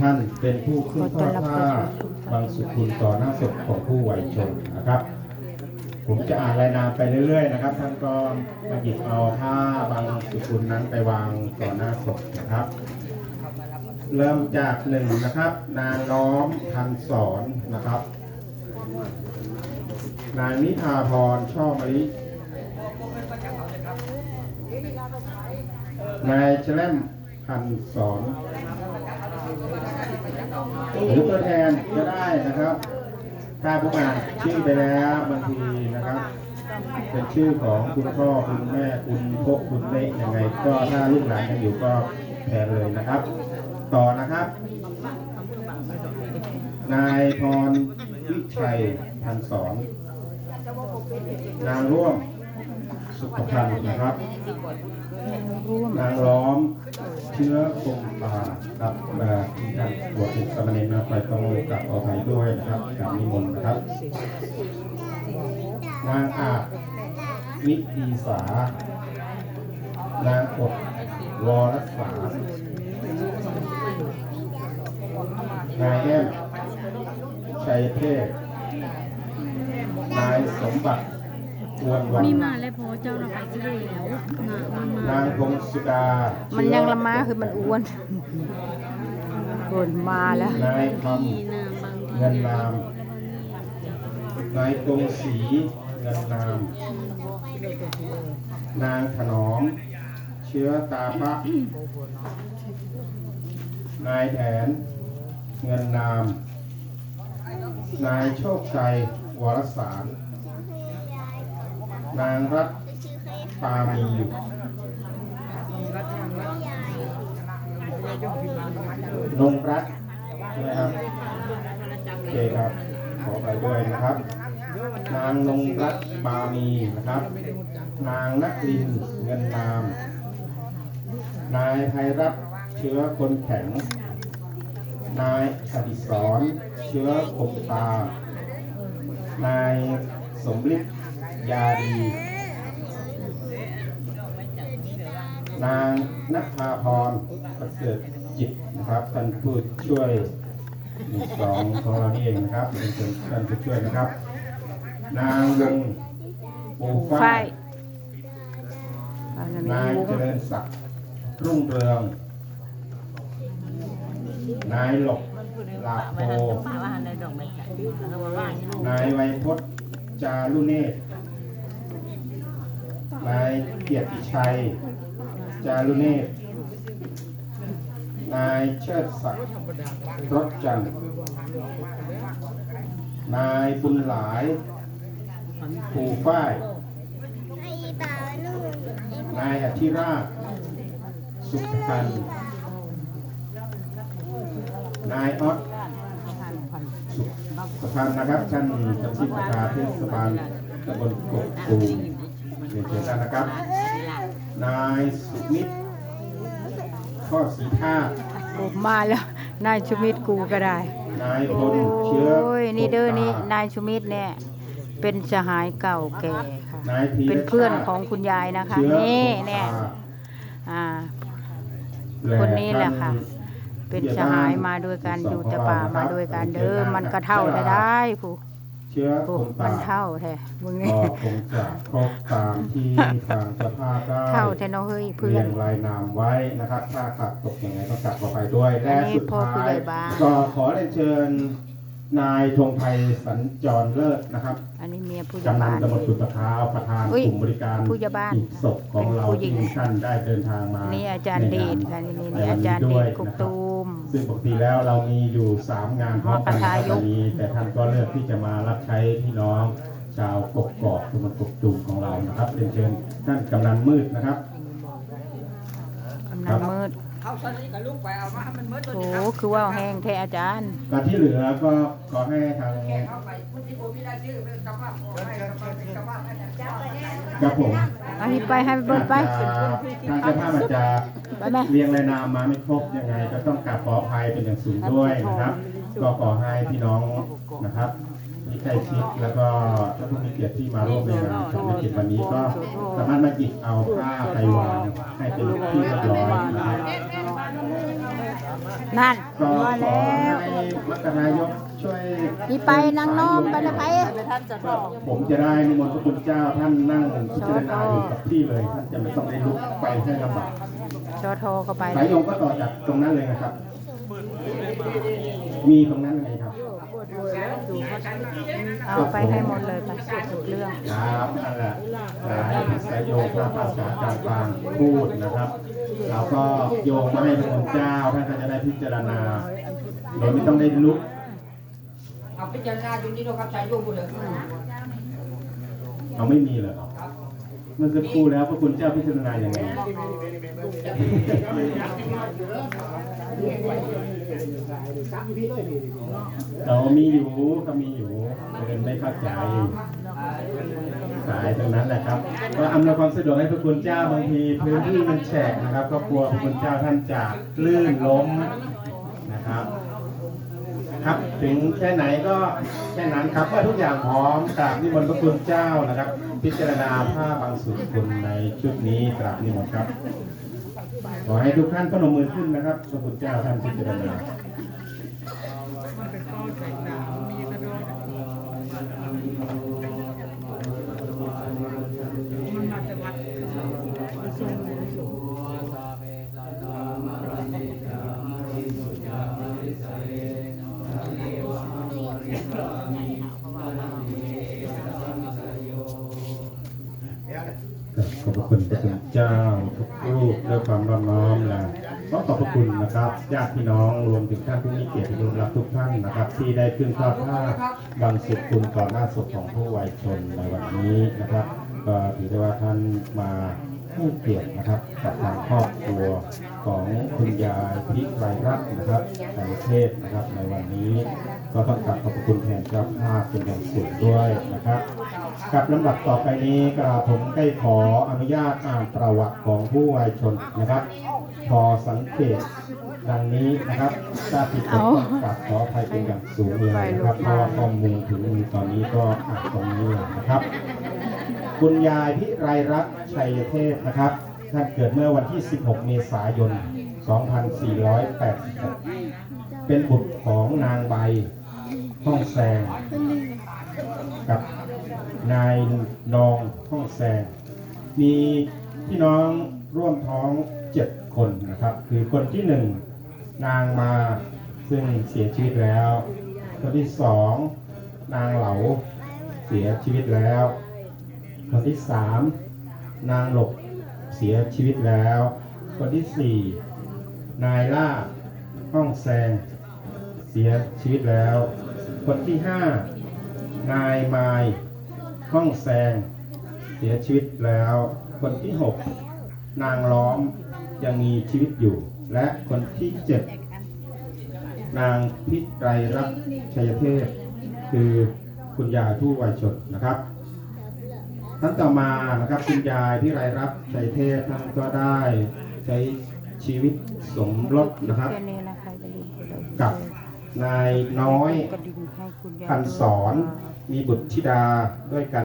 ท่านเป็นผู้ขึ้นทอดผ้าบางสุขุลต่อหน้าศพของผู้ไหวชนนะครับ ผมจะอ่านรายนามไปเรื่อย ๆ นะครับ ท่านก็มาหยิบเอาผ้าบางสุขุลนั้นไปวางต่อหน้าศพนะครับ เริ่มจากหนึ่งนะครับ นางน้อมพันสอนนะครับ นางนิพาพรช่อมะลินายแชล่มพันสอน หรือตัวแทนก็ได้นะครับ ถ้าผู้อ่าชื่อไปแล้วบางทีนะครับ เป็นชื่อของคุณพ่อคุณแม่คุณพกคุณเล็กยังไง ก็ถ้าลูกหลานยังอยู่ก็แทนเลยนะครับ ต่อนะครับ นายพรวิชัยพันสอนนางร่วม สุขพันธ์นะครับร่วมนางล้อมเชื้อคงตาครับเอ่อที่ท่านบวชเป็นสามเณรนะไปต้องกลับเอาไปด้วยนะครับกับนิมนต์นะครับ นางอาจวิดีสานางอดวรสานายแอมชัยเทพนายสมบัติ อวนวันนี่มาแล้วพอเจ้าเราไปซื้อแล้วมามันมา นางพงสุดามัมันยังละมาคือมันอ้วนโดนมาแล้ว นายคที่ำนางบางทีเงินนามนายกงศรีเงินนาม นางถนอม เชื้อตาพระนายแผน เงินนาม นายโชคชัยวรสาร นางรัตปามีนงรัตน์ใช่ไหมครับโอเคครับ ขอไปด้วยนะครับ นางนงรัตปามีนะครับ นางนักลินเงินนาม นายไพรัตเชื้อคนแข็ง นายอดิศรเชื้อคมตา นายสมฤทธิ์ ยาดี นางนัภาพรประเสริฐจิตนะครับท่านผู้ช่วยหมู่สองของเรานี่เองนะครับเป็นคนท่านผู้ช่วยนะครับ นางวงปูไฟฝ้ายอันนั้นนายมีเจวงริญศักดิ์รุ่งเรือง นายหลกลาโพนายไวยพจน์จารุเนศ นายเกียรติชัย จารุเนศนายเชิดศักดิ์รถจันทร์นายบุญหลายปูฝ้าย นายอธิราช สุขพันธ์นายออสสุขพันธ์นะครับท่านท่านที่ประธานเทศบาลตำบลกกตูม เรียนเชิญท่านนะครับ นายสุมิตรข้อสีท่าตุโอ้มาแล้ว นายชูมิตรกูก็ได้ นายพโอ้ลเชื้อยนี่เด้อคงตานี่นายชูมิตรเนี่ย เป็นสหายเก่าแก่ค่ะ นายพีรเป็นเพื่อนชาติของคุณยายนะคะ เชื้อนี่คงเนี่ยตาอ่าและคนนี้แหละค่ะท่าเป็นสหายมาด้วยกันอยู่แต่ป่ามาด้วยกันเด้อมันก็เท่าได้ได้ผู้เชื้อคผู้งมัตานเท่าแท้มึงก็นี่คงจะครบตามที่ทางเจ้าภาพได้เท่าแท้เนาะเฮ้ยเพื่เรีอยน งรายนามไว้นะครับ ถ้าขาดตกยังไงก็กลับมาไปด้วย และอันนี้สุดพ่อผู้ท้าใหญ่ยบ้าน ก็ขอเรียนเชิญ นายธงไทยสัญจรเลิศนะครับอันนี้เมียผู้ใหญ่กำนันบ้านตำบลขุนมะพร้าวประธานอุ๊ยกลุ่มบริการผู้ใหญ่บ้านหีบศพของเราเป็นผู้หญิงที่ท่านได้เดินทางมานี่อาจารย์เดชค่ะนี่นี่อาจารย์เดชกุกตูม ซึ่งปกติแล้วเรามีอยู่3งานพร้อมกันประในทายก วันนี้แต่ท่านก็เลือกที่จะมารับใช้พี่น้อง ชาวกกอกตำบลกกตูมของเรานะครับเรียนเชิญท่านกำนันมืดนะครับ กำนันมืด เอาตอนนี้กับลูกไปเอามาให้มันมืดตัวโอ้นี้ครับคือว่าแห้งแท้อาจารย์การที่เหลือก็ขอให้ทางเอาไปพุทธิโอพิราชื่อเป็นกรรมะขอให้กรรมะเป็นกรรมะให้นะเจ้ากับผมอันนี้ไปให้เบิดไปทางเจ้าภาพอาจจะไปไหม เรียงรายนามมาไม่ครบยังไง ก็ต้องกราบขออภัยเป็นอย่างสูงด้วยนะครับ ก็ขอให้พี่น้องนะครับที่ใกล้ชิดแล้วก็ท่านผู้มีเกียรติที่มาร่วมในงานในกิจวันนี้ก็สามารถมาหยิบเอาผ้าไปวางให้เป็นที่เรียบร้อยนะครับ นั่นก็ว่าขอแล้วให้มัคคนายกช่วยนี่ไปนางน้อมไปเลยไปผมจะได้นิมนต์พระคุณเจ้าท่านนั่งพิจารณาอยู่กับที่เลยท่านจะไม่ต้องได้ลุกไปให้ลำบากชอโทก็ไปสายโยงก็ต่อจากตรงนั้นเลยนะครับ มีตรงนั้นเลยครับ เอาไปให้หมดเลยไปทุกเรื่องครับนั่นแหละสายสายโยงพระภาษาการกลางพูดนะครับเราก็โยงมาให้พระคุณเจ้าท่านก็จะได้พิจารณาโดยไม่ต้องได้ลุกเอาพิจารณาอยู่นี่นะครับชายโยมหมดเลยเราไม่มีเลยเหรอ เมื่อสักครู่แล้วพระคุณเจ้าพิจารณาอย่างไงเรามีอยู่ก็มีอยู่เดินไม่เข้าใจสายตรงนั้นแหละครับก็อำนวยความสะดวกให้พระคุณเจ้าบางทีพื้นที่มันแฉะนะครับ ก็กลัวพระคุณเจ้าท่านจะลื่นล้มนะครับ ครับ ถึงแค่ไหนก็แค่นั้นครับเมื่อทุกอย่างพร้อมกราบนิมนต์พระคุณเจ้านะครับ พิจารณาผ้าบางสุคุณในชุดนี้กราบนิมนต์ครับ ขอให้ทุกท่านพนมมือขึ้นนะครับพระคุณเจ้าท่านพิจารณา ระคุณพระคุณเจ้าทุกรูปด้วยความรอบน้อมและขอขอบพระคุณนะครับญาติพี่น้องรวมถึงท่านผู้มีเกียรติที่รับทุกท่านนะครับ ที่ได้ขึ้นทอดผ้าบังสุขคุณต่อหน้าศพของผู้วัยชนในวันนี้นะครับ ก็ถือได้ว่าท่านมา ให้เกียรตินะครับกับทางครอบครัวของคุณยายพิไกรรัตน์นะครับไตรเทพนะครับ ในวันนี้ก็ต้องกราบขอบคุณแทนเจ้าภาพเป็นอย่างสูงด้วยนะครับกับลำดับต่อไปนี้กราผมได้ขออนุญาตอ่านประวัติของผู้วายชนนะครับ พอสังเกตดังนี้นะครับถ้าผิดต้องกราบขออภัยเป็นอย่างสูงเลยนะครับเพราะว่าข้อมูลถึงมือตอนนี้ก็อ่านตรงนี้นะครับ คุณยายพิไรรัตน์ชัยเทพนะครับ ท่านเกิดเมื่อวันที่ 16 เมษายน 2486 เป็นบุตรของนางใบห้องแซงกับนายนองห้องแซง มีพี่น้องร่วมท้องเจ็ดคนนะครับ คือคนที่หนึ่งนางมาซึ่งเสียชีวิตแล้ว คนที่สองนางเหลาเสียชีวิตแล้ว คนที่สามนางหลบเสียชีวิตแล้ว คนที่สี่นายล่าห้องแซงเสียชีวิตแล้ว คนที่ห้านายไมายห้องแซงเสียชีวิตแล้ว คนที่หกนางล้อมยังมีชีวิตอยู่ และคนที่เจ็ดนางพิไตรรัตน์ชัยเทพ คือคุณยายผู้วัยชนนะครับ ท่านต่อมานะครับคุณยายพิไรรัตน์ชัยเทพท่านก็ได้ใช้ชีวิตสมรสนะครับแค่นี้นะคะจะดีกับนายน้อยกระดิ่งให้คุณยายพันสอนมีบุตรธิดาด้วยกัน